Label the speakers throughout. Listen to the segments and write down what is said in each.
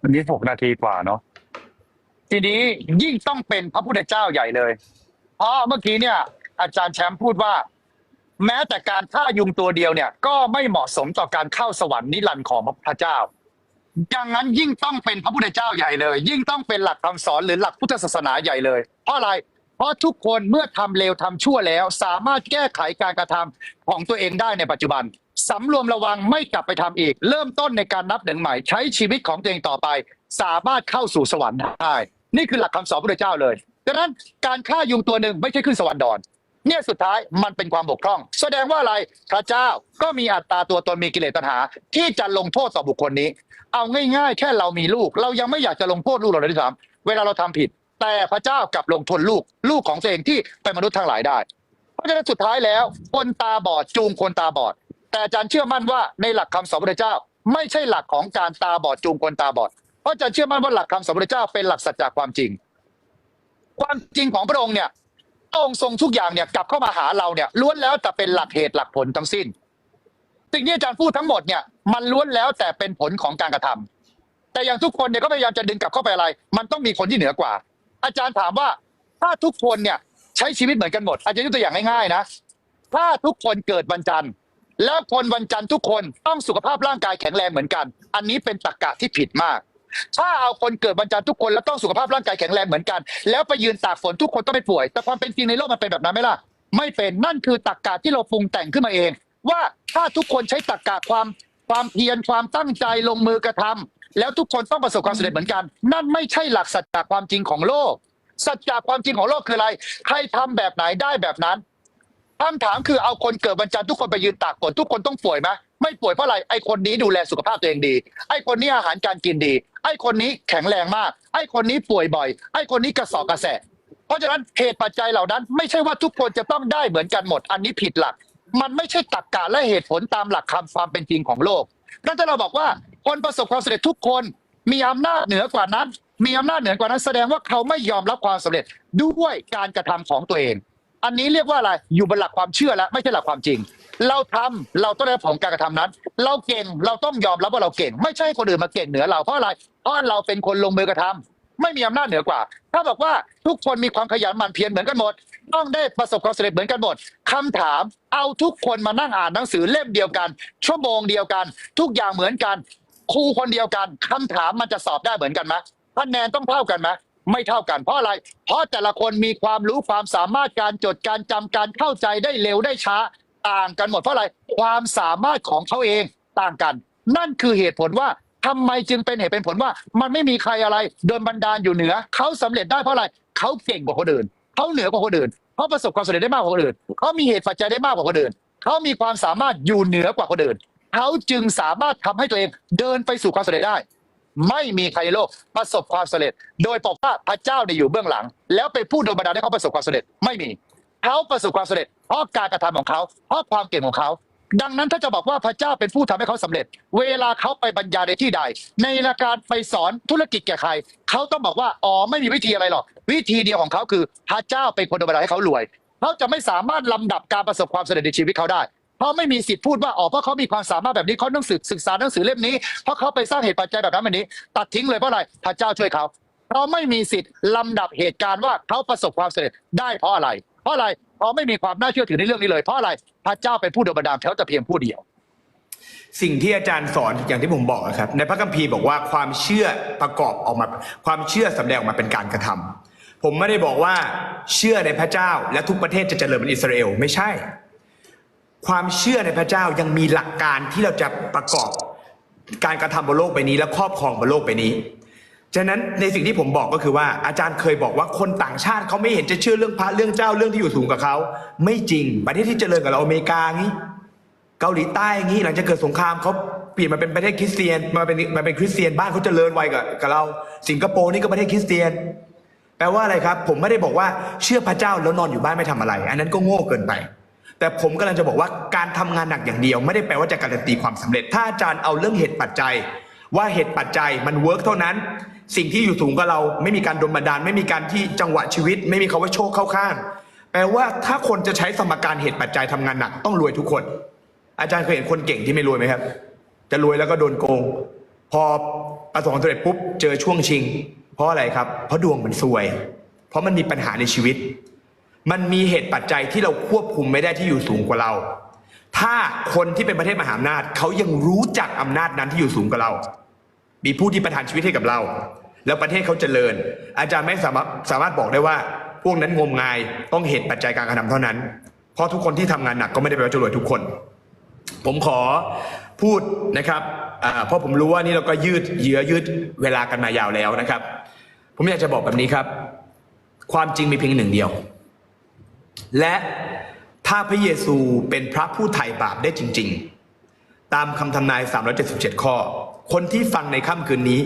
Speaker 1: วันนี้หกนาทีกว่าเนาะทีนี้ยิ่งต้องเป็นพระพุทธเจ้าใหญ่เลย เพราะเมื่อกี้เนี่ย อาจารย์แชมป์พูดว่า แม้แต่การฆ่ายุงตัวเดียวเนี่ย ก็ไม่เหมาะสมต่อการเข้าสวรรค์นิรันดร์ของพระพุทธเจ้าดังนั้นยิ่งต้องเป็นพระพุทธเจ้าใหญ่เลย ยิ่งต้องเป็นหลักคำสอนหรือหลักพุทธศาสนาใหญ่เลย เพราะอะไร เพราะทุกคนเมื่อทำเลวทำชั่วแล้ว สามารถแก้ไขการกระทำของตัวเองได้ในปัจจุบันสำรวมระวังไม่กลับไปทำอีก เริ่มต้นในการนับหนึ่งใหม่ใช้ชีวิตของตัวเองต่อไป สามารถเข้าสู่สวรรค์ได้นี่คือหลักคำสอนพระเจ้าเลยดังนั้นการฆ่ายุงตัวหนึ่งไม่ใช่ขึ้นสวรรค์ดอนเนี่ยสุดท้ายมันเป็นความบกพร่อง แสดงว่าอะไรพระเจ้าก็มีอัตตาตัวตนมีกิเลสตัณหา ที่จะลงโทษต่อบุคคลนี้ เอาง่าย ๆ แค่เรามีลูก เรายังไม่อยากจะลงโทษลูกเราเลยที่สามเวลาเราทำผิด แต่พระเจ้ากลับลงโทษลูกลูกของตัวเองที่เป็นมนุษย์ทั้งหลายได้ เพราะฉะนั้นสุดท้ายแล้ว คนตาบอดจูงคนตาบอด แต่อาจารย์เชื่อมั่นว่าในหลักคำสอนพระเจ้า ไม่ใช่หลักของการตาบอดจูงคนตาบอด เพราะอาจารย์เชื่อมั่นว่าหลักคำสอนพระเจ้าเป็นหลักสัจจะความจริง ความจริงของพระองค์เนี่ยพระองค์ทรงทุกอย่างเนี่ยกลับเข้ามาหาเราเนี่ยล้วนแล้วแต่เป็นหลักเหตุหลักผลทั้งสิ้น สิ่งที่อาจารย์พูดทั้งหมดเนี่ยมันล้วนแล้วแต่เป็นผลของการกระทำแต่อย่างทุกคนเนี่ยก็พยายามจะดึงกลับเข้าไปอะไร มันต้องมีคนที่เหนือกว่า อาจารย์ถามว่าถ้าทุกคนเนี่ยใช้ชีวิตเหมือนกันหมด อาจารย์ยกตัวอย่างง่ายๆนะ ถ้าทุกคนเกิดวันจันทร์ แล้วคนวันจันทร์ทุกคนต้องสุขภาพร่างกายแข็งแรงเหมือนกัน อันนี้เป็นตรรกะที่ผิดมาก ถ้าเอาคนเกิดวันจันทร์ทุกคนแล้วต้องสุขภาพร่างกายแข็งแรงเหมือนกัน แล้วไปยืนตากฝนทุกคนต้องไม่ป่วย แต่ความเป็นจริงในโลกมันเป็นแบบนั้นไหมล่ะ ไม่เป็นนั่นคือตรรกะที่เราปรุงแต่งขึ้นมาเอง ว่าถ้าทุกคนใช้ตรรกะความความเพียรความตั้งใจลงมือกระทำ แล้วทุกคนต้องประสบความสำเร็จเหมือนกัน นั่นไม่ใช่หลักสัจจะความจริงของโลก สัจจะความจริงของโลกคืออะไร ใครทำแบบไหนได้แบบนั้นคำถามคือเอาคนเกิดวันจันทร์ทุกคนไปยืนตากฝนทุกคนต้องป่วยไหมไม่ป่วยเพราะอะไรไอคนนี้ดูแลสุขภาพตัวเองดี ไอคนนี้อาหารการกินดี ไอคนนี้แข็งแรงมาก ไอคนนี้ป่วยบ่อย ไอคนนี้กระสอบกระแสะเพราะฉะนั้นเหตุปัจจัยเหล่านั้น ไม่ใช่ว่าทุกคนจะต้องได้เหมือนกันหมด อันนี้ผิดหลัก มันไม่ใช่ตรรกะและเหตุผลตามหลักคำความเป็นจริงของโลกนั่นถ้าเราบอกว่า คนประสบความสำเร็จทุกคนมีอำนาจเหนือกว่านั้น มีอำนาจเหนือกว่านั้น แสดงว่าเขาไม่ยอมรับความสำเร็จด้วยการกระทำของตัวเอง อันนี้เรียกว่าอะไรอยู่บนหลักความเชื่อแล้วไม่ใช่หลักความจริง เราทำเราต้องได้ผลการกระทำนั้น เราเก่งเราต้องยอมรับว่าเราเก่ง ไม่ใช่คนอื่นมาเก่งเหนือเราเพราะอะไรเพราะเราเป็นคนลงมือกระทำไม่มีอำนาจเหนือกว่า ถ้าบอกว่าทุกคนมีความขยันหมั่นเพียรเหมือนกันหมด ต้องได้ประสบความสำเร็จเหมือนกันหมดคำถามเอาทุกคนมานั่งอ่านหนังสือเล่มเดียวกัน ชั่วโมงเดียวกัน ทุกอย่างเหมือนกัน ครูคนเดียวกันคำถามมันจะสอบได้เหมือนกันไหมคะแนนต้องเท่ากันไหมไม่เท่ากันเพราะอะไร เพราะแต่ละคนมีความรู้ความสามารถการจดการจำการเข้าใจได้เร็วได้ช้าต่างกันหมดเพราะอะไรความสามารถของเขาเองต่างกัน นั่นคือเหตุผลว่าทำไมจึงเป็นเหตุเป็นผลว่า มันไม่มีใครอะไรโดนบันดาลอยู่เหนือเขาสำเร็จได้เพราะอะไรเขาเก่งกว่าคนอื่นเขาเหนือกว่าคนอื่นเขาประสบความสำเร็จได้มากกว่าคนอื่นเขามีเหตุปัจจัยได้มากกว่าคนอื่นเขามีความสามารถอยู่เหนือกว่าคนอื่น เขาจึงสามารถทำให้ตัวเองเดินไปสู่ความสำเร็จได้ ไม่มีใครในโลกประสบความสำเร็จ โดยบอกว่าพระเจ้าเนี่ยอยู่เบื้องหลัง แล้วไปพูดโดนบันดาลให้เขาประสบความสำเร็จไม่มีเขาประสบความสำเร็จเพราะการกระทำของเขาเพราะความเก่งของเขาดังนั้นถ้าจะบอกว่าพระเจ้าเป็นผู้ทำให้เขาสำเร็จ เวลาเขาไปบรรยายในที่ใด ในรายการไปสอนธุรกิจแก่ใครเขาต้องบอกว่าอ๋อไม่มีวิธีอะไรหรอก วิธีเดียวของเขาคือพระเจ้าเป็นคนดนบันดาลให้เขารวยเขาจะไม่สามารถลำดับการประสบความสำเร็จในชีวิตเขาได้ เพราะไม่มีสิทธิ์พูดว่าอ๋อเพราะเขามีความสามารถแบบนี้เขาต้องศึกษาหนังสือเล่มนี้เพราะเขาไปสร้างเหตุปัจจัยแบบนั้นแบบนี้ ตัดทิ้งเลยเพราะอะไรพระเจ้าช่วยเขาเขาไม่มีสิทธิ์ลำดับเหตุการณ์ว่าเขาประสบความสำเร็จได้เพราะอะไร เพราะอะไรเพราะไม่มีความน่าเชื่อถือในเรื่องนี้เลยเพราะอะไรพระเจ้าเป็นผู้โดนบันดาลเขาแต่เพียงผู้เดียว
Speaker 2: สิ่งที่อาจารย์สอนอย่างที่ผมบอกนะครับ ในพระคัมภีร์บอกว่าความเชื่อประกอบออกมา ความเชื่อสำแดงออกมาเป็นการกระทำผมไม่ได้บอกว่าเชื่อในพระเจ้า และทุกประเทศจะเจริญเหมือนอิสราเอลไม่ใช่ ความเชื่อในพระเจ้ายังมีหลักการที่เราจะประกอบการกระทำบนโลกใบนี้ และครอบครองบนโลกใบนี้ ฉะนั้นในสิ่งที่ผมบอกก็คือว่าอาจารย์เคยบอกว่าคนต่างชาติเขาไม่เห็นจะเชื่อเรื่องพระเรื่องเจ้าเรื่องที่อยู่สูงกับเขา ไม่จริง ประเทศที่เจริญกับเราอเมริกางี้ เกาหลีใต้งี้หลังจากเกิดสงครามเขาเปลี่ยนมาเป็นประเทศคริสเตียนมาเป็นมาเป็นคริสเตียนบ้านเขาเจริญไวกับกับเรา สิงคโปร์นี่ก็ประเทศคริสเตียน แปลว่าอะไรครับ ผมไม่ได้บอกว่าเชื่อพระเจ้าแล้วนอนอยู่บ้านไม่ทำอะไร อันนั้นก็โง่เกินไป แต่ผมกำลังจะบอกว่าการทำงานหนักอย่างเดียว ไม่ได้แปลว่าจะการันตีความสำเร็จ ถ้าอาจารย์เอาเรื่องเหตุปัจจัย ว่าเหตุปัจจัยมันเวิร์กเท่านั้น สิ่งที่อยู่สูงกับเราไม่มีการดลบันดาล ไม่มีการที่จังหวะชีวิต ไม่มีคาว่าโชคเข้าข้าง แปลว่าถ้าคนจะใช้สมการเหตุปัจจัยทำงานหนักต้องรวยทุกคน อาจารย์เคยเห็นคนเก่งที่ไม่รวยไหมครับ จะรวยแล้วก็โดนโกง พอประสบความสำเร็จปุ๊บเจอช่วงชิง เพราะอะไรครับ เพราะดวงมันซวย เพราะมันมีปัญหาในชีวิต มันมีเหตุปัจจัยที่เราควบคุมไม่ได้ที่อยู่สูงกว่าเรา ถ้าคนที่เป็นประเทศมหาอำนาจเขายังรู้จักอำนาจนั้นที่อยู่สูงกว่าเรา มีผู้ที่ประทานชีวิตให้กับเรา แล้วประเทศเขาเจริญ อาจารย์ไม่สามารถสามารถบอกได้ว่า พวกนั้นงมงายต้องเหตุปัจจัยการกระทำเท่านั้น เพราะทุกคนที่ทำงานหนักก็ไม่ได้แปลว่าจะรวยทุกคน ผมขอพูดนะครับเพราะผมรู้ว่านี่เราก็ยืดเยื้อยืดเวลากันมายาวแล้วนะครับ ผมอยากจะบอกแบบนี้ครับ ความจริงมีเพียงหนึ่งเดียว และถ้าพระเยซูเป็นพระผู้ไถ่บาปได้จริง ๆ ตามคำทำนาย 377 ข้อ คนที่ฟังในค่ำคืนนี้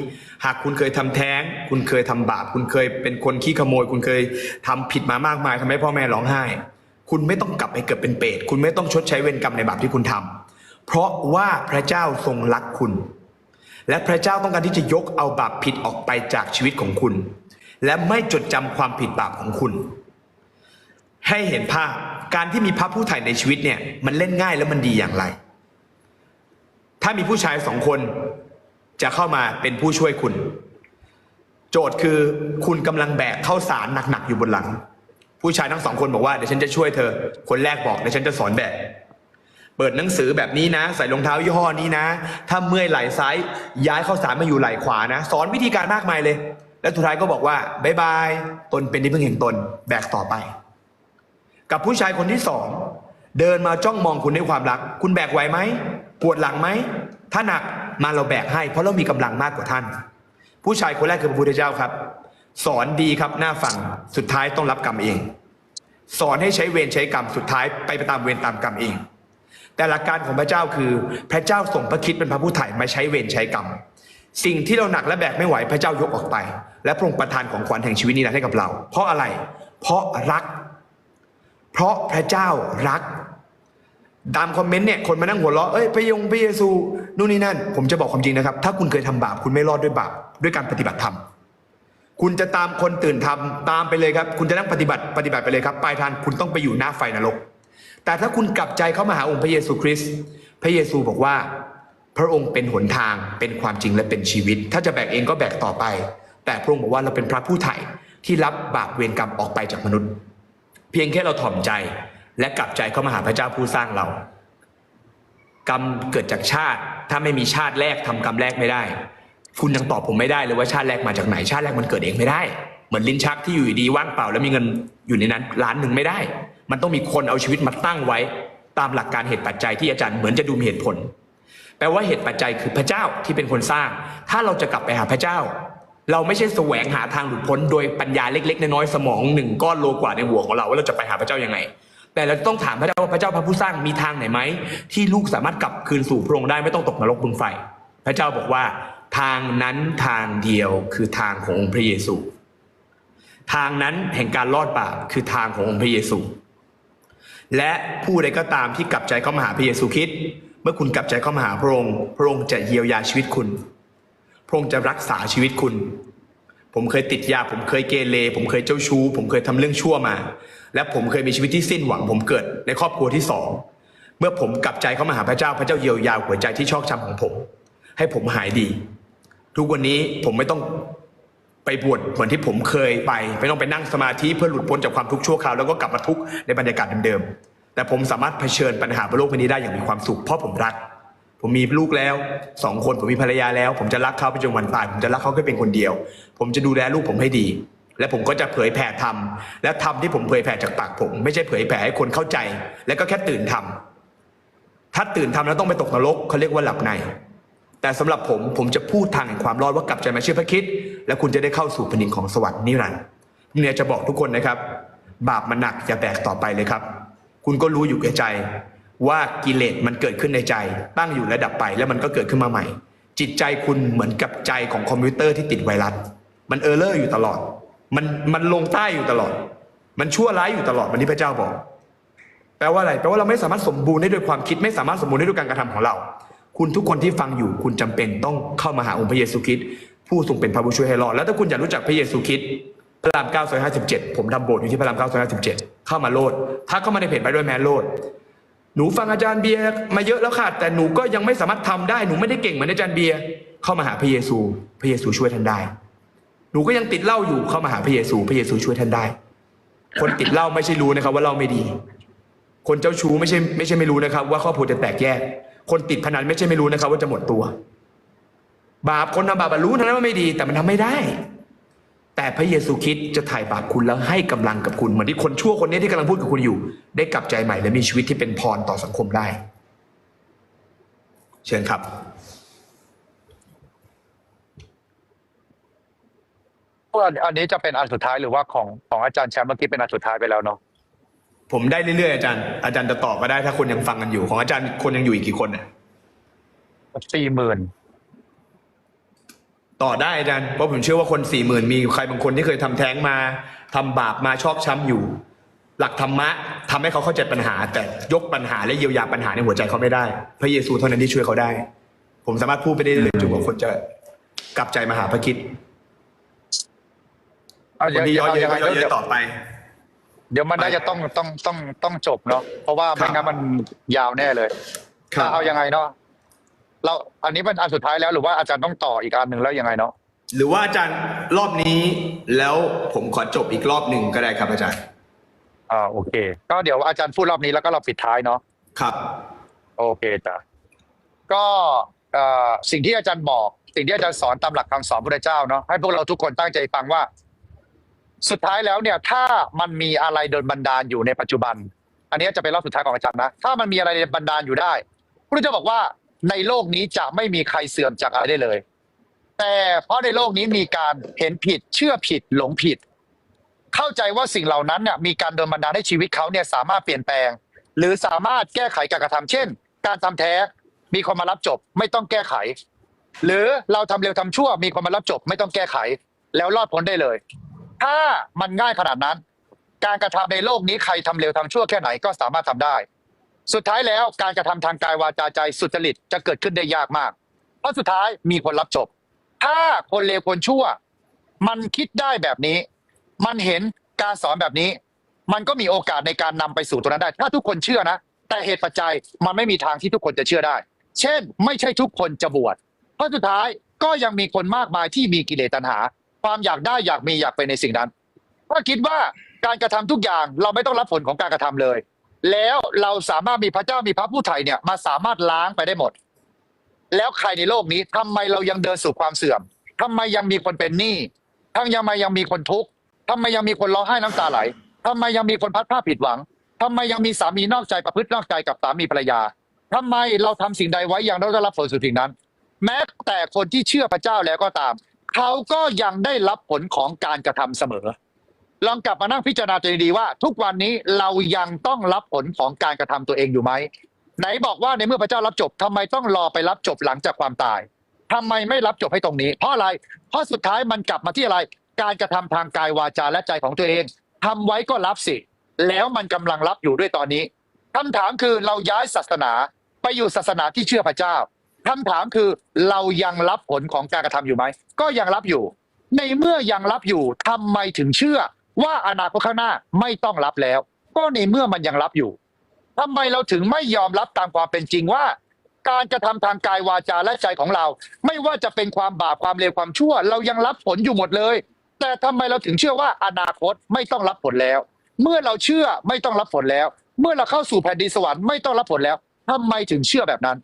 Speaker 2: หากคุณเคยทำแท้ง คุณเคยทำบาป คุณเคยเป็นคนขี้ขโมย คุณเคยทำผิดมามากมายทำให้พ่อแม่ร้องไห้ คุณไม่ต้องกลับไปเกิดเป็นเปรตคุณไม่ต้องชดใช้เวรกรรมในบาปที่คุณทำเพราะว่าพระเจ้าทรงรักคุณ และพระเจ้าต้องการที่จะยกเอาบาปผิดออกไปจากชีวิตของคุณ และไม่จดจำความผิดบาปของคุณ ให้เห็นภาพการที่มีพระผู้ไถ่ในชีวิตเนี่ย มันเล่นง่ายแล้วมันดีอย่างไร ถ้ามีผู้ชายสองคนจะเข้ามาเป็นผู้ช่วยคุณ โจทย์คือคุณกำลังแบกเข้าสารหนักๆอยู่บนหลัง ผู้ชายทั้งสองคนบอกว่าเดี๋ยวฉันจะช่วยเธอ คนแรกบอกเดี๋ยวฉันจะสอนแบกเปิดหนังสือแบบนี้นะ ใส่รองเท้ายี่ห้อนี้นะ ถ้าเมื่อยไหล่ซ้ายย้ายเข้าสารมาอยู่ไหล่ขวานะ สอนวิธีการมากมายเลย แล้วสุดท้ายก็บอกว่าบายบายตนเป็นที่พึ่งแห่งตนแบกต่อไป กับผู้ชายคนที่สองเดินมาจ้องมองคุณด้วยความรัก คุณแบกไหวไหมปวดหลังไหมถ้าหนักมาเราแบกให้ เพราะเรามีกำลังมากกว่าท่าน ผู้ชายคนแรกคือพระพุทธเจ้าครับ สอนดีครับน่าฟังสุดท้ายต้องรับกรรมเอง สอนให้ใช้เวรใช้กรรมสุดท้ายไปไปตามเวรตามกรรมเอง แต่หลักการของพระเจ้าคือ พระเจ้าส่งพระคิดเป็นพระผู้ไถ่มาใช้เวรใช้กรรมสิ่งที่เราหนักและแบกไม่ไหวพระเจ้ายกออกไป และพระองค์ประทานของขวัญแห่งชีวิตนี้ให้กับเรา เพราะอะไร เพราะรัก เพราะพระเจ้ารัก ตามคอมเมนต์เนี่ยคนมานั่งหัวเราะเอ้ยพระยงพระเยซูนู่นนี่นั่น ผมจะบอกความจริงนะครับ ถ้าคุณเคยทำบาปคุณไม่รอดด้วยบาปด้วยการปฏิบัติธรรมคุณจะตามคนตื่นทำตามไปเลยครับ คุณจะนั่งปฏิบัติปฏิบัติไปเลยครับปลายทางคุณต้องไปอยู่หน้าไฟนรก แต่ถ้าคุณกลับใจเข้ามาหาองค์พระเยซูคริสต์พระเยซูบอกว่า พระองค์เป็นหนทางเป็นความจริงและเป็นชีวิต ถ้าจะแบกเองก็แบกต่อไป แต่พระองค์บอกว่าเราเป็นพระผู้ไถ่ที่รับบาปเวรกรรมออกไปจากมนุษย์ เพียงแค่เราถ่อมใจ และกลับใจเข้ามาหาพระเจ้าผู้สร้างเรา กรรมเกิดจากชาติ ถ้าไม่มีชาติแรกทำกรรมแรกไม่ได้ คุณยังตอบผมไม่ได้เลยว่าชาติแรกมาจากไหนชาติแรกมันเกิดเองไม่ได้ เหมือนลิ้นชักที่อยู่ดีว่างเปล่า แล้วมีเงินอยู่ในนั้นล้านหนึ่งไม่ได้ มันต้องมีคนเอาชีวิตมาตั้งไว้ ตามหลักการเหตุปัจจัยที่อาจารย์เหมือนจะดูมีเหตุผลแปลว่าเหตุปัจจัยคือพระเจ้าที่เป็นคนสร้าง ถ้าเราจะกลับไปหาพระเจ้า เราไม่ใช่แสวงหาทางหลุดพ้นโดยปัญญาเล็กๆน้อยๆสมองหนึ่งก้อนโลกว่าในหัวของเราว่าเราจะไปหาพระเจ้ายังไง แต่เราต้องถามพระเจ้าว่าพระเจ้าพระผู้สร้างมีทางไหนไหมที่ลูกสามารถกลับคืนสู่พระองค์ได้ไม่ต้องตกนรกบึงไฟ พระเจ้าบอกว่า ทางนั้นทางเดียวคือทางขององค์พระเยซู ทางนั้นแห่งการรอดบาปคือทางขององค์พระเยซู และผู้ใดก็ตามที่กลับใจเข้ามาหาพระเยซูคริสต์เมื่อคุณกลับใจเข้ามาหาพระองค์พระองค์จะเยียวยาชีวิตคุณ ระองค์จะรักษาชีวิตคุณ ผมเคยติดยา ผมเคยเกเร ผมเคยเจ้าชู้ ผมเคยทำเรื่องชั่วมา และผมเคยมีชีวิตที่สิ้นหวัง ผมเกิดในครอบครัวที่สอง เมื่อผมกลับใจเข้ามาหาพระเจ้า พระเจ้าเยียวยาหัวใจที่ชอกช้ำของผม ให้ผมหายดี ทุกวันนี้ผมไม่ต้องไปบวชเหมือนที่ผมเคยไป ไม่ต้องไปนั่งสมาธิเพื่อหลุดพ้นจากความทุกข์ชั่วคราวแล้วก็กลับมาทุกข์ในบรรยากาศเดิมๆ แต่ผมสามารถเผชิญปัญหาบนโลกใบนี้ได้อย่างมีความสุขเพราะผมรัก ผมมีลูกแล้วสองคนผมมีภรรยาแล้ว ผมจะรักเขาไปจนวันตายผมจะรักเขาแค่เป็นคนเดียว ผมจะดูแลลูกผมให้ดี และผมก็จะเผยแผ่ธรรมและธรรมที่ผมเผยแผ่จากปากผม ไม่ใช่เผยแผ่ให้คนเข้าใจ และก็แค่ตื่นทำถ้าตื่นทำแล้วต้องไปตกนรกเขาเรียกว่าหลับใน แต่สำหรับผมผมจะพูดทางแห่งความรอดว่ากลับใจมาเชื่อพระคิด และคุณจะได้เข้าสู่แผ่นดินของสวรรค์นิรันดร์เนี่ยจะบอกทุกคนนะครับ บาปมันหนักอย่าแบกต่อไปเลยครับ คุณก็รู้อยู่แก่ใจ ว่ากิเลสมันเกิดขึ้นในใจ ตั้งอยู่และดับไปแล้วมันก็เกิดขึ้นมาใหม่ จิตใจคุณเหมือนกับใจของคอมพิวเตอร์ที่ติดไวรัส มันเออร์เลอร์อยู่ตลอด มันมันลงใต้อยู่ตลอด มันชั่วร้ายอยู่ตลอดวันที่พระเจ้าบอก แปลว่าอะไรแปลว่าเราไม่สามารถสมบูรณ์ได้ด้วยความคิดไม่สามารถสมบูรณ์ได้ด้วยการกระทำของเรา คุณทุกคนที่ฟังอยู่ คุณจำเป็นต้องเข้ามาหาองค์พระเยซูคริสต์ผู้ทรงเป็นพระผู้ช่วยให้รอดแล้วถ้าคุณอยากรู้จักพระเยซูคริสต์พระราม9ซอย57ผมทำโบสถ์อยู่ที่พระราม9ซอย57เข้ามาโลดถ้าเข้ามาในเพจไปด้วยแมนโลด หนูฟังอาจารย์เบียร์มาเยอะแล้วค่ะ แต่หนูก็ยังไม่สามารถทำได้หนูไม่ได้เก่งเหมือนอาจารย์เบียร์เข้ามาหาพระเยซู พระเยซูช่วยท่านได้ หนูก็ยังติดเหล้าอยู่เข้ามาหาพระเยซู พระเยซูช่วยท่านได้ คนติดเหล้าไม่ใช่รู้นะครับ ว่าเหล้าไม่ดี คนเจ้าชู้ไม่ใช่ไม่ใช่ไม่รู้นะครับ ว่าครอบครัวจะแตกแยก คนติดพนันไม่ใช่ไม่รู้นะครับ ว่าจะหมดตัว บาปคนทำบาปรู้ทั้งนั้นว่าไม่ดี แต่มันทำไม่ได้ แต่พระเยซูคริดจะถ่ายบาปคุณแล้วให้กำลังกับคุณเหมือนที่คนชั่วคนนี้ที่กำลังพูดกับคุณอยู่ ได้กลับใจใหม่และมีชีวิตที่เป็นพรต่อสังคมได้ เชิญครับ
Speaker 1: ว่าอันนี้จะเป็นอันสุดท้ายหรือว่าของของอาจารย์แชมป์เมื่อกี้เป็นอันสุดท้ายไปแล้วเนาะ
Speaker 2: ผมได้เรื่อยๆอาจารย์ อาจารย์จะตอบก็ได้ถ้าคนยังฟังกันอยู่ ของอาจารย์คนยังอยู่อีกกี่คนเนี่ย
Speaker 1: สี่หมื่น
Speaker 2: ต่อได้อาจารย์เพราะผมเชื่อว่าคนสี่หมื่นมีใครบางคนที่เคยทำแท้งมาทำบาปมาชอกช้ำอยู่ หลักธรรมะทำให้เขาเข้าใจปัญหา แต่ยกปัญหาและเยียวยาปัญหาในหัวใจเขาไม่ได้ พระเยซูเท่านั้นที่ช่วยเขาได้ ผมสามารถพูดไปได้เลยจนกว่าคนจะกลับใจมาหาพระคิด
Speaker 1: เอา
Speaker 2: คนที่ย้อนเย
Speaker 1: ยัง
Speaker 2: อะ
Speaker 1: ไง
Speaker 2: ก็ย้อนเย
Speaker 1: เดี๋ยว
Speaker 2: อะต่อไป
Speaker 1: เดี๋ยวมันน่าจะต้องต้องต้องต้องจบเนาะเพราะว่า
Speaker 2: ครั
Speaker 1: ไม่
Speaker 2: บ
Speaker 1: งั้นมันยาวแน่เลยเอายังไงเนาะ เราอันนี้เป็นอันสุดท้ายแล้วหรือว่าอาจารย์ต้องต่ออีกอันหนึ่งแล้วยังไงเนาะ
Speaker 2: หรือว่าอาจารย์รอบนี้แล้วผมขอจบอีกรอบหนึ่งก็ได้ครับอาจารย์
Speaker 1: อ่าโอเค ก็เดี๋ยวอาจารย์พูดรอบนี้แล้วก็เราปิดท้ายเนาะ
Speaker 2: ครับ
Speaker 1: โอเคจ้ะก็เอ่อสิ่งที่อาจารย์บอกสิ่งที่อาจารย์สอนตามหลักคำสอนพระเจ้าเนาะให้พวกเราทุกคนตั้งใจฟังว่า สุดท้ายแล้วเนี่ย ถ้ามันมีอะไรโดนบันดาลอยู่ในปัจจุบัน อันนี้จะเป็นรอบสุดท้ายของอาจารย์นะถ้ามันมีอะไรบันดาลอยู่ได้พระเจ้าบอกว่า ในโลกนี้จะไม่มีใครเสื่อมจากอะไรได้เลย แต่เพราะในโลกนี้มีการเห็นผิดเชื่อผิดหลงผิด เข้าใจว่าสิ่งเหล่านั้นเนี่ยมีการโดนบันดาลให้ชีวิตเขาเนี่ยสามารถเปลี่ยนแปลง หรือสามารถแก้ไขการกระทำเช่น การทำแท้มีคนมารับจบไม่ต้องแก้ไข หรือเราทำเร็วทำชั่วมีคนมารับจบไม่ต้องแก้ไข แล้วรอดพ้นได้เลย ถ้ามันง่ายขนาดนั้น การกระทำในโลกนี้ใครทำเร็วทำชั่วแค่ไหนก็สามารถทำได้ สุดท้ายแล้วการกระทำทางกายวาจาใจสุจริตจะเกิดขึ้นได้ยากมาก เพราะสุดท้ายมีคนรับจบ ถ้าคนเลวคนชั่ว มันคิดได้แบบนี้ มันเห็นการสอนแบบนี้ มันก็มีโอกาสในการนำไปสู่ตรงนั้นได้ ถ้าทุกคนเชื่อนะ แต่เหตุปัจจัยมันไม่มีทางที่ทุกคนจะเชื่อได้ เช่น ไม่ใช่ทุกคนจะบวชเพราะสุดท้ายก็ยังมีคนมากมายที่มีกิเลสตัณหา ความอยากได้อยากมีอยากเป็นในสิ่งนั้นถ้าคิดว่าการกระทำทุกอย่างเราไม่ต้องรับผลของการกระทำเลย แล้วเราสามารถมีพระเจ้ามีพระผู้ไถ่เนี่ยมาสามารถล้างไปได้หมด แล้วใครในโลกนี้ทำไมเรายังเดินสู่ความเสื่อมทำไมยังมีคนเป็นหนี้ทำยังไมยังมีคนทุกข์ทำไมยังมีคนร้องไห้น้ำตาไหลทำไมยังมีคนพัดผ้าผิดหวังทำไมยังมีสามีนอกใจประพฤตินอกใจกับสามีภรรยาทำไมเราทำสิ่งใดไว้ยังได้รับผลสุดสิ่งนั้น แม้แต่คนที่เชื่อพระเจ้าแล้วก็ตาม เขาก็ยังได้รับผลของการกระทำเสมอ ลองกลับมานั่งพิจารณาตัวเองดีว่า ทุกวันนี้เรายังต้องรับผลของการกระทำตัวเองอยู่ไหมไหนบอกว่าในเมื่อพระเจ้ารับจบทำไมต้องรอไปรับจบหลังจากความตายทำไมไม่รับจบให้ตรงนี้ เพราะอะไร เพราะสุดท้ายมันกลับมาที่อะไร การกระทำทางกายวาจาและใจของตัวเองทำไว้ก็รับสิ แล้วมันกำลังรับอยู่ด้วยตอนนี้คำถามคือเราย้ายศาสนาไปอยู่ศาสนาที่เชื่อพระเจ้าคำถามคือเรายังรับผลของการกระทำอยู่ไหม ก็ยังรับอยู่ ในเมื่อยังรับอยู่ทำไมถึงเชื่อ ว่าอนาคตข้างหน้าไม่ต้องรับแล้ว ก็ในเมื่อมันยังรับอยู่ทำไมเราถึงไม่ยอมรับตามความเป็นจริงว่า การกระทำทางกายวาจาและใจของเรา ไม่ว่าจะเป็นความบาปความเลวความชั่ว เรายังรับผลอยู่หมดเลย แต่ทำไมเราถึงเชื่อว่าอนาคตไม่ต้องรับผลแล้ว เมื่อเราเชื่อไม่ต้องรับผลแล้ว เมื่อเราเข้าสู่แผ่นดินสวรรค์ไม่ต้องรับผลแล้วทำไมถึงเชื่อแบบนั้น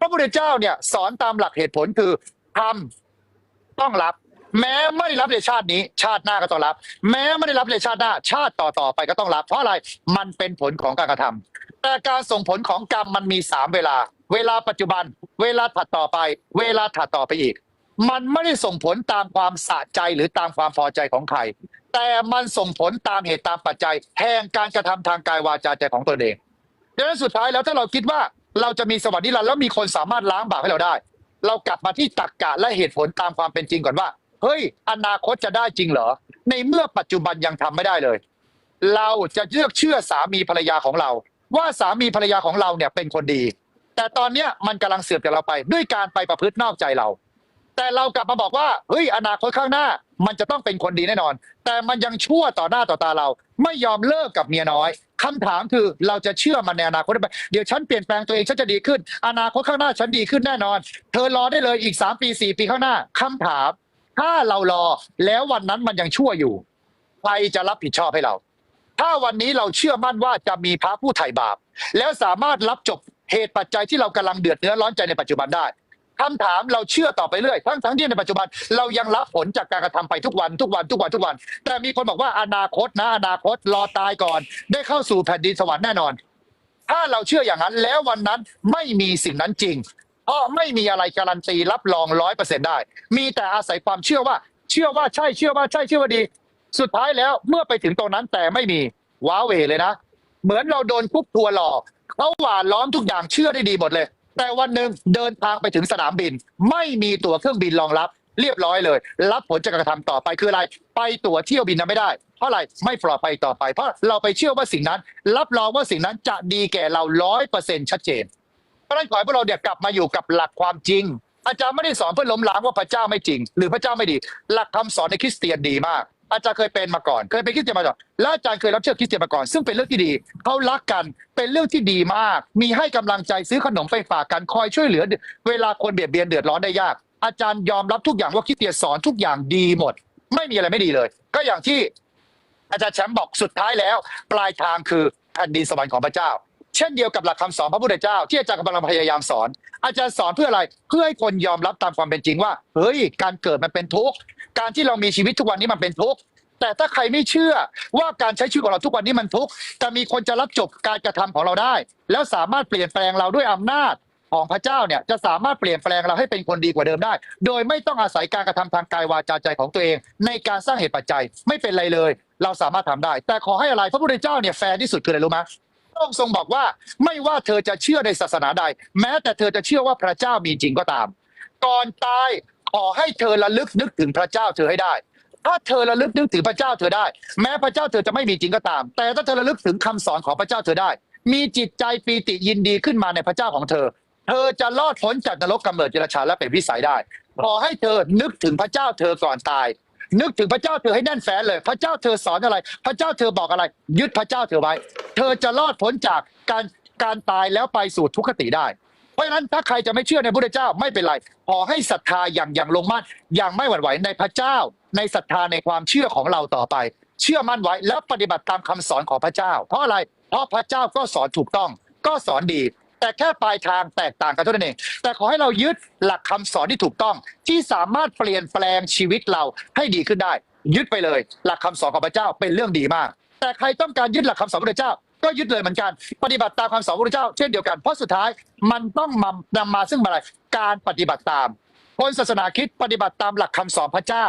Speaker 1: พระพุทธเจ้าเนี่ยสอนตามหลักเหตุผลคือทำต้องรับ แม้ไม่ได้รับในชาตินี้ ชาติหน้าก็ต้องรับ แม้ไม่ได้รับในชาติหน้า ชาติต่อๆไปก็ต้องรับ เพราะอะไรมันเป็นผลของการกระทำแต่การส่งผลของกรรมมันมีสามเวลา เวลาปัจจุบัน เวลาถัดต่อไป เวลาถัดต่อไปอีก มันไม่ได้ส่งผลตามความสะใจหรือตามความพอใจของใครแต่มันส่งผลตามเหตุตามปัจจัยแห่งการกระทำทางกายวาจาใจของตนเองดังนั้นสุดท้ายแล้วถ้าเราคิดว่าเราจะมีสวรรค์นิรันดร์แล้วมีคนสามารถล้างบาปให้เราได้ เรากลับมาที่ตรรกกะและเหตุผลตามความเป็นจริงก่อนว่า เฮ้ย อนาคตจะได้จริงเหรอ ในเมื่อปัจจุบันยังทำไม่ได้เลย เราจะเลือกเชื่อสามีภรรยาของเรา ว่าสามีภรรยาของเราเนี่ยเป็นคนดี แต่ตอนเนี้ยมันกำลังเสื่อมจากเราไป ด้วยการไปประพฤตินอกใจเรา แต่เรากลับมาบอกว่าเฮ้ยอนาคตข้างหน้า มันจะต้องเป็นคนดีแน่นอน แต่มันยังชั่วต่อหน้าต่อตาเรา ไม่ยอมเลิกกับเมียน้อยคำถามคือเราจะเชื่อมันในอนาคตได้ไหมเดี๋ยวฉันเปลี่ยนแปลงตัวเองฉันจะดีขึ้น อนาคตข้างหน้าฉันดีขึ้นแน่นอน เธอรอได้เลยอีกสามปีสี่ปีข้างหน้าคำถาม ถ้าเรารอแล้ววันนั้นมันยังชั่วอยู่ ใครจะรับผิดชอบให้เรา ถ้าวันนี้เราเชื่อมั่นว่าจะมีพระผู้ไถ่บาป แล้วสามารถรับจบเหตุปัจจัยที่เรากำลังเดือดเนื้อร้อนใจในปัจจุบันได้คำถามเราเชื่อต่อไปเรื่อยทั้งทั้งที่ในปัจจุบันเรายังรับผลจากการกระทำไปทุกวันทุกวันทุกวันทุกวัน แต่มีคนบอกว่าอนาคตนะอนาคตรอตายก่อน ได้เข้าสู่แผ่นดินสวรรค์แน่นอน ถ้าเราเชื่ออย่างนั้นแล้ววันนั้นไม่มีสิ่งนั้นจริง เพราะไม่มีอะไรการันตีรับรองร้อยเปอร์เซ็นได้ มีแต่อาศัยความเชื่อว่า เชื่อว่าใช่เชื่อว่าใช่เชื่อว่าดี สุดท้ายแล้วเมื่อไปถึงตรงนั้นแต่ไม่มีว้าเวเลยนะ เหมือนเราโดนคุกทัวหลอกเขาหวานล้อมทุกอย่างเชื่อได้ดีหมดเลย แต่วันหนึ่งเดินทางไปถึงสนามบิน ไม่มีตั๋วเครื่องบินรองรับ เรียบร้อยเลย รับผลจากการะทำต่อไปคืออะไร ไปตั๋วเที่ยวบินนั้นไม่ได้เพราะอะไรไม่ปลอดภัยต่อไป เพราะเราไปเชื่อว่าสิ่งนั้น รับรองว่าสิ่งนั้นจะดีแก่เราร้อยเปอร์เซ็นต์ชัดเจน เพราะฉะนั้นขอให้พวกเราเนี่ยกลับมาอยู่กับหลักความจริง อาจารย์ไม่ได้สอนเพื่อล้มล้างว่าพระเจ้าไม่จริง หรือพระเจ้าไม่ดี หลักคำสอนในคริสเตียนดีมาก อาจารย์เคยเป็นมาก่อน เคยเป็นคริสเตียนมาก่อนและอาจารย์เคยรับเชื่อคริสเตียนมาก่อน ซึ่งเป็นเรื่องที่ดีเขารักกันเป็นเรื่องที่ดีมาก มีให้กำลังใจซื้อขนมไปฝากกันคอยช่วยเหลือ เวลาคนเบียดเบียนเดือดร้อนได้ยาก อาจารย์ยอมรับทุกอย่างว่าคริสเตียนสอนทุกอย่างดีหมด ไม่มีอะไรไม่ดีเลย ก็อย่างที่อาจารย์แชมป์บอกสุดท้ายแล้ว ปลายทางคือแผ่นดินสวรรค์ของพระเจ้า เช่นเดียวกับหลักคำสอนพระพุทธเจ้า ที่อาจารย์กำลังพยายามสอน อาจารย์สอนเพื่ออะไรเพื่อให้คนยอมรับตามความเป็นจริงว่าเฮ้ยการเกิดมันเป็นทุกข์การที่เรามีชีวิตทุกวันนี้มันเป็นทุกข์แต่ถ้าใครไม่เชื่อว่าการใช้ชีวิตของเราทุกวันนี้มันทุกข์แต่มีคนจะรับจบการกระทำของเราได้ แล้วสามารถเปลี่ยนแปลงเราด้วยอำนาจของพระเจ้าเนี่ยจะสามารถเปลี่ยนแปลงเราให้เป็นคนดีกว่าเดิมได้ โดยไม่ต้องอาศัยการกระทำทางกายวาจาใจของตัวเอง ในการสร้างเหตุปัจจัยไม่เป็นไรเลย เราสามารถทำได้ แต่ขอให้อะไรพระพุทธเจ้าเนี่ยแฟร์ที่สุดคืออะไรรู้ไหม พระองค์ทรงบอกว่า ไม่ว่าเธอจะเชื่อในศาสนาใด แม้แต่เธอจะเชื่อว่าพระเจ้ามีจริงก็ตาม ก่อนตายขอให้เธอระลึกนึกถึงพระเจ้าเธอให้ได้ ถ้าเธอระลึกนึกถึงพระเจ้าเธอได้ แม้พระเจ้าเธอจะไม่มีจริงก็ตาม แต่ถ้าเธอระลึกถึงคำสอนของพระเจ้าเธอได้ มีจิตใจปีติยินดีขึ้นมาในพระเจ้าของเธอ เธอจะรอดพ้นจากนรกกำเนิดเจรชาและเป็นวิสัยได้ขอให้เธอนึกถึงพระเจ้าเธอก่อนตาย นึกถึงพระเจ้าเธอให้แน่นแฟ้นเลย พระเจ้าเธอสอนอะไร พระเจ้าเธอบอกอะไร ยึดพระเจ้าเธอไว้ เธอจะรอดพ้นจากการการตายแล้วไปสู่ทุกขติได้ เพราะฉะนั้นถ้าใครจะไม่เชื่อในพระเจ้าไม่เป็นไร ขอให้ศรัทธาอย่างอย่างลงมั่นอย่างไม่หวั่นไหวในพระเจ้า ในศรัทธาในความเชื่อของเราต่อไป เชื่อมั่นไว้แล้วปฏิบัติตามคำสอนของพระเจ้า เพราะอะไร เพราะพระเจ้าก็สอนถูกต้อง ก็สอนดี แต่แค่ปลายทางแตกต่างกันเท่านั้นเอง แต่ขอให้เรายึดหลักคำสอนที่ถูกต้องที่สามารถเปลี่ยนแปลงชีวิตเราให้ดีขึ้นได้ ยึดไปเลย หลักคำสอนของพระเจ้าเป็นเรื่องดีมาก แต่ใครต้องการยึดหลักคำสอนของพระเจ้า ก็ยึดเลยเหมือนกัน ปฏิบัติตามคำสอนพระเจ้า เช่นเดียวกันเพราะสุดท้ายมันต้องมานำมาซึ่งอะไรการปฏิบัติตามคนศาสนาคิดปฏิบัติตามหลักคำสอนพระเจ้า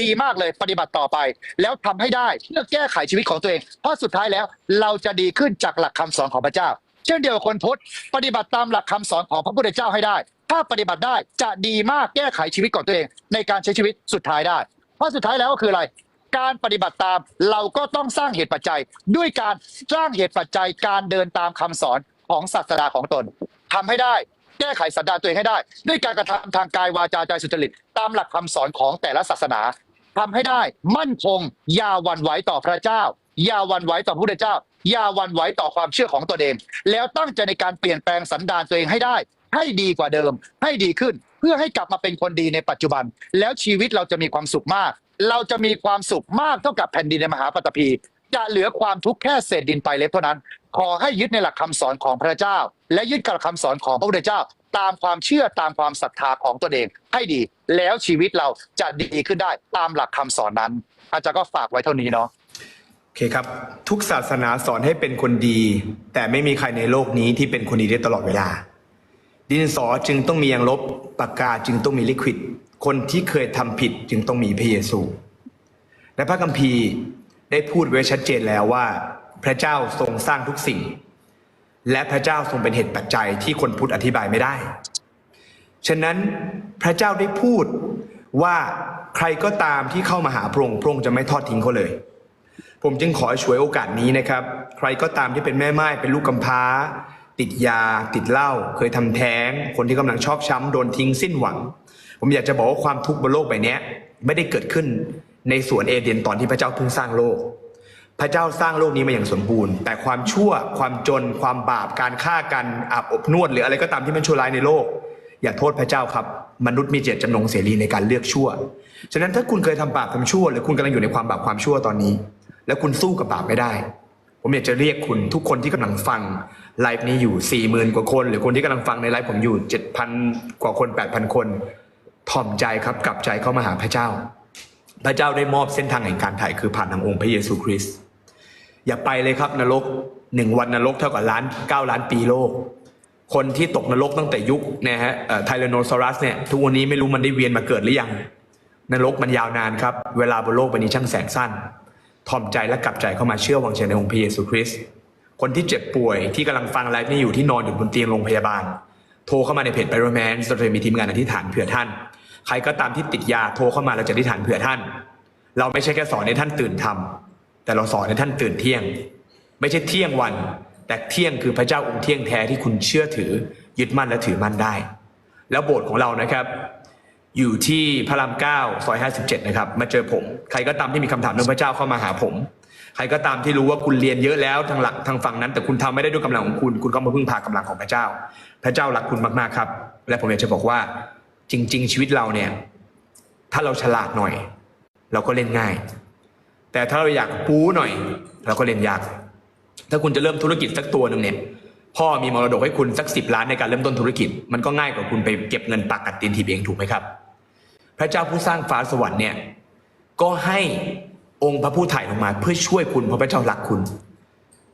Speaker 1: ดีมากเลยปฏิบัติต่อไป แล้วทำให้ได้เพื่อแก้ไขชีวิตของตัวเอง เพราะสุดท้ายแล้วเราจะดีขึ้นจากหลักคำสอนของพระเจ้า เช่นเดียวกับคนพุทธปฏิบัติตามหลักคำสอนของพระพุทธเจ้าให้ได้ ถ้าปฏิบัติได้จะดีมากแก้ไขชีวิตของตัวเอง ในการใช้ชีวิตสุดท้ายได้ เพราะสุดท้ายแล้วก็คืออะไร การปฏิบัติตามเราก็ต้องสร้างเหตุปัจจัย ด้วยการสร้างเหตุปัจจัยการเดินตามคำสอนของศาสดาของตนทำให้ได้แก้ไขสันดานตัวเองให้ได้ ด้วยการกระทำทางกายวาจาใจสุจริตตามหลักคำสอนของแต่ละศาสนาทำให้ได้มั่นคงอย่าหวั่นไหวต่อพระเจ้าอย่าหวั่นไหวต่อพระพุทธเจ้า อย่าหวั่นไหวต่อความเชื่อของตนเอง แล้วตั้งใจในการเปลี่ยนแปลงสันดานตัวเองให้ได้ ให้ดีกว่าเดิม ให้ดีขึ้น เพื่อให้กลับมาเป็นคนดีในปัจจุบัน แล้วชีวิตเราจะมีความสุขมาก เราจะมีความสุขมากเท่ากับแผ่นดินในมหาปฐพี จะเหลือความทุกข์แค่เศษดินไปเล็บเท่านั้น ขอให้ยึดในหลักคำสอนของพระเจ้า และยึดกับหลักคำสอนของพระพุทธเจ้า ตามความเชื่อตามความศรัทธาของตนเองให้ดี แล้วชีวิตเราจะดีขึ้นได้ตามหลักคำสอนนั้น อาจารย์ก็ฝากไว้เท่านี้เนาะ
Speaker 2: โอเคครับ ทุกศาสนาสอนให้เป็นคนดี แต่ไม่มีใครในโลกนี้ที่เป็นคนดีได้ตลอดเวลา ดินสอจึงต้องมียางลบปากกาจึงต้องมีลิควิด คนที่เคยทำผิดจึงต้องมีพระเยซู และพระคัมภีร์ได้พูดไว้ชัดเจนแล้วว่า พระเจ้าทรงสร้างทุกสิ่ง และพระเจ้าทรงเป็นเหตุปัจจัยที่คนพุทธอธิบายไม่ได้ ฉะนั้นพระเจ้าได้พูดว่าใครก็ตามที่เข้ามาหาพระองค์พระองค์จะไม่ทอดทิ้งเขาเลย ผมจึงขอฉวยโอกาสนี้นะครับ ใครก็ตามที่เป็นแม่ไม้เป็นลูกกำพร้า ติดยา ติดเหล้าเคยทำแท้ง คนที่กำลังชอกช้ำโดนทิ้งสิ้นหวัง ผมอยากจะบอกว่าความทุกข์บนโลกใบนี้ไม่ได้เกิดขึ้นในสวนเอเดนตอนที่พระเจ้าเพิ่งสร้างโลก พระเจ้าสร้างโลกนี้มาอย่างสมบูรณ์ แต่ความชั่ว ความจน ความบาป การฆ่ากันอาบอบนวด หรืออะไรก็ตามที่มันชั่วร้ายในโลก อย่าโทษพระเจ้าครับ มนุษย์มีเจตจำนงเสรีในการเลือกชั่ว ฉะนั้นถ้าคุณเคยทำบาปทำชั่ว หรือคุณกำลังอยู่ในความบาปความชั่วตอนนี้ แล้วคุณสู้กับบาปไม่ได้ ผมอยากจะเรียกคุณทุกคนที่กำลังฟังไลฟ์นี้อยู่สี่หมื่นกว่าคน หรือคนที่กำลังฟังในไลฟ์ผมอยู่เจ็ดพันกว่าคนแปดพันคนถ่อมใจครับกลับใจเข้ามาหาพระเจ้า พระเจ้าได้มอบเส้นทางแห่งการไถ่คือผ่านทางองค์พระเยซูคริสต์อย่าไปเลยครับนรกหนึ่งวันนรกเท่ากับล้านเก้าล้านปีโลก คนที่ตกนรกตั้งแต่ยุคนะฮะไทแรโนซอรัสเนี่ยทุกวันนี้ไม่รู้มันได้เวียนมาเกิดหรือยัง นรกมันยาวนานครับ เวลาบนโลกใบนี้ช่างแสนสั้น ทอมใจและกลับใจเข้ามาเชื่อวางใจในองค์พระเยซูคริสต์คนที่เจ็บป่วยที่กำลังฟังไลฟ์นี้อยู่ที่นอนอยู่บนเตียงโรงพยาบาล โทรเข้ามาในเพจ p y r o m a n c e เราจะมีทีมงานอธิษฐานเผื่อท่าน ใครก็ตามที่ติดยาโทรเข้ามาเราจะอธิษฐานเผื่อท่าน เราไม่ใช่แค่สอนให้ท่านตื่นทำแต่เราสอนให้ท่านตื่นเที่ยง ไม่ใช่เที่ยงวัน แต่เที่ยงคือพระเจ้าองค์เที่ยงแท้ที่คุณเชื่อถือยึดมั่นและถือมั่นได้ แล้วโบสถ์ของเรานะครับ อยู่ที่พระรามเก้าซอยห้าสิบเจ็ดนะครับ มาเจอผม ใครก็ตามที่มีคำถามเรื่องพระเจ้าเข้ามาหาผม ใครก็ตามที่รู้ว่าคุณเรียนเยอะแล้วทางหลักทางฝั่งนั้น แต่คุณทำไม่ได้ด้วยกำลังของคุณ คุณก็มาพึ่งพากำลังของพระเจ้า พระเจ้ารักคุณมากๆครับ และผมอยากจะบอกว่า จริง ๆ ชีวิตเราเนี่ย ถ้าเราฉลาดหน่อย เราก็เล่นง่าย แต่ถ้าเราอยากปูหน่อย เราก็เล่นยาก ถ้าคุณจะเริ่มธุรกิจสักตัวหนึ่งเนี่ยพ่อมีมรดกให้คุณสักสิบล้านในการเริ่มต้นธุรกิจ มันก็ง่ายกว่าคุณไปเก็บเงินปักกัดตีนทีเองถูกไหมครับ พระเจ้าผู้สร้างฟ้าสวรรค์เนี่ยก็ให้องค์พระผู้ถ่ายลงมา เพื่อช่วยคุณเพราะพระเจ้ารักคุณ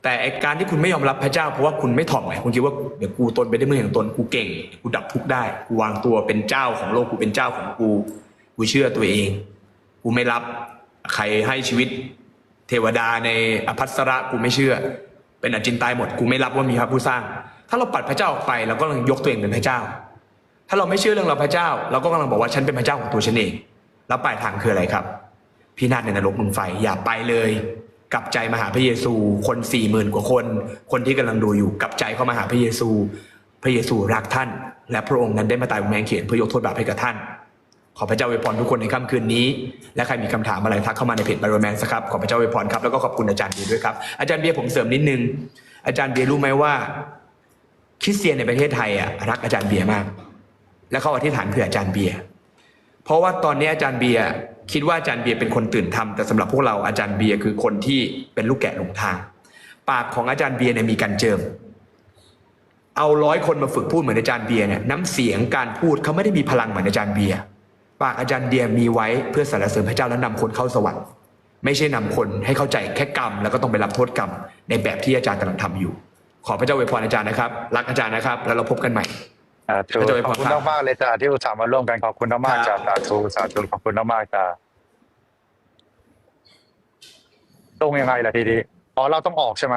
Speaker 2: แต่การที่คุณไม่ยอมรับพระเจ้าเพราะว่าคุณไม่ถ่อมไงคุณคิดว่าเดี๋ยวกูตนไปได้เมื่ออย่างตนกูเก่งกูดับทุกข์ได้กูวางตัวเป็นเจ้าของโลกกูเป็นเจ้าของกูกูเชื่อตัวเอง กูไม่รับใครให้ชีวิตเทวดาในอภัสระกูไม่เชื่อ เป็นอจินตายหมดกูไม่รับว่ามีพระผู้สร้าง ถ้าเราปัดพระเจ้าออกไปเราก็กลังยกตัวเองเป็นพระเจ้า ถ้าเราไม่เชื่อเรื่องเราพระเจ้า เราก็กำลังบอกว่าฉันเป็นพระเจ้าของตัวฉันเอง แล้วปลายทางคืออะไรครับ พินาศในนรกมึงไฟ อย่าไปเลย กลับใจมาหาพระเยซู คนสี่หมื่นกว่าคน คนที่กำลังดูอยู่กลับใจเข้ามาหาพระเยซู พระเยซูรักท่าน และพระองค์นั้นได้มาตายบนแมงเขียนเพื่อยกโทษบาปให้กับท่าน ขอพระเจ้าอวยพรทุกคนในค่ำคืนนี้ และใครมีคำถามอะไรทักเข้ามาในเพจบารแมนสครับขอพระเจ้าอวยพรครับแล้วก็ขอบคุณอาจารย์เบียร์ด้วยครับอาจารย์เบียร์ผมเสริมนิดนึงอาจารย์เบียร์รู้ไหมว่าคริสเตียนในประเทศไทยอะรักอาจารย์เบียร์มาก และเขาอธิษฐานเผื่ออาจารย์เบียร์เพราะว่าตอนนี้อาจารย์เบียร์คิดว่าอาจารย์เบียร์เป็นคนตื่นทำแต่สำหรับพวกเราอาจารย์เบียร์คือคนที่เป็นลูกแกะหลงทาง ปากของอาจารย์เบียร์เนี่ยมีการเจิม เอาร้อยคนมาฝึกพูดเหมือนอาจารย์เบียร์เนี่ยน้ำเสียงการพูดเขาไม่ได้มีพลังเหมือนอาจารย์เบียร์ปากอาจารย์เบียร์มีไว้เพื่อสรรเสริญพระเจ้าและนำคนเข้าสวรรค์ไม่ใช่นำคนให้เข้าใจแค่กรรม แล้วก็ต้องไปรับโทษกรรมในแบบที่อาจารย์กำลังทำอยู่ ขอพระเจ้าอวยพรอาจารย์นะครับ รักอาจารย์นะครับ แล้วเราพบกันใหม่
Speaker 1: สาธุ
Speaker 2: พระเจ้าอวยพร
Speaker 1: ขอบคุณมากๆเลยจ้าที่อุตส่าห์มาร่วมกันขอบคุณมากๆ
Speaker 2: ครั
Speaker 1: จ้า
Speaker 2: บ
Speaker 1: สาธุสาธุขอบคุณมากๆจ้าตรงยังไงล่ะทีนี้อ๋อเราต้องออกใช่ไหม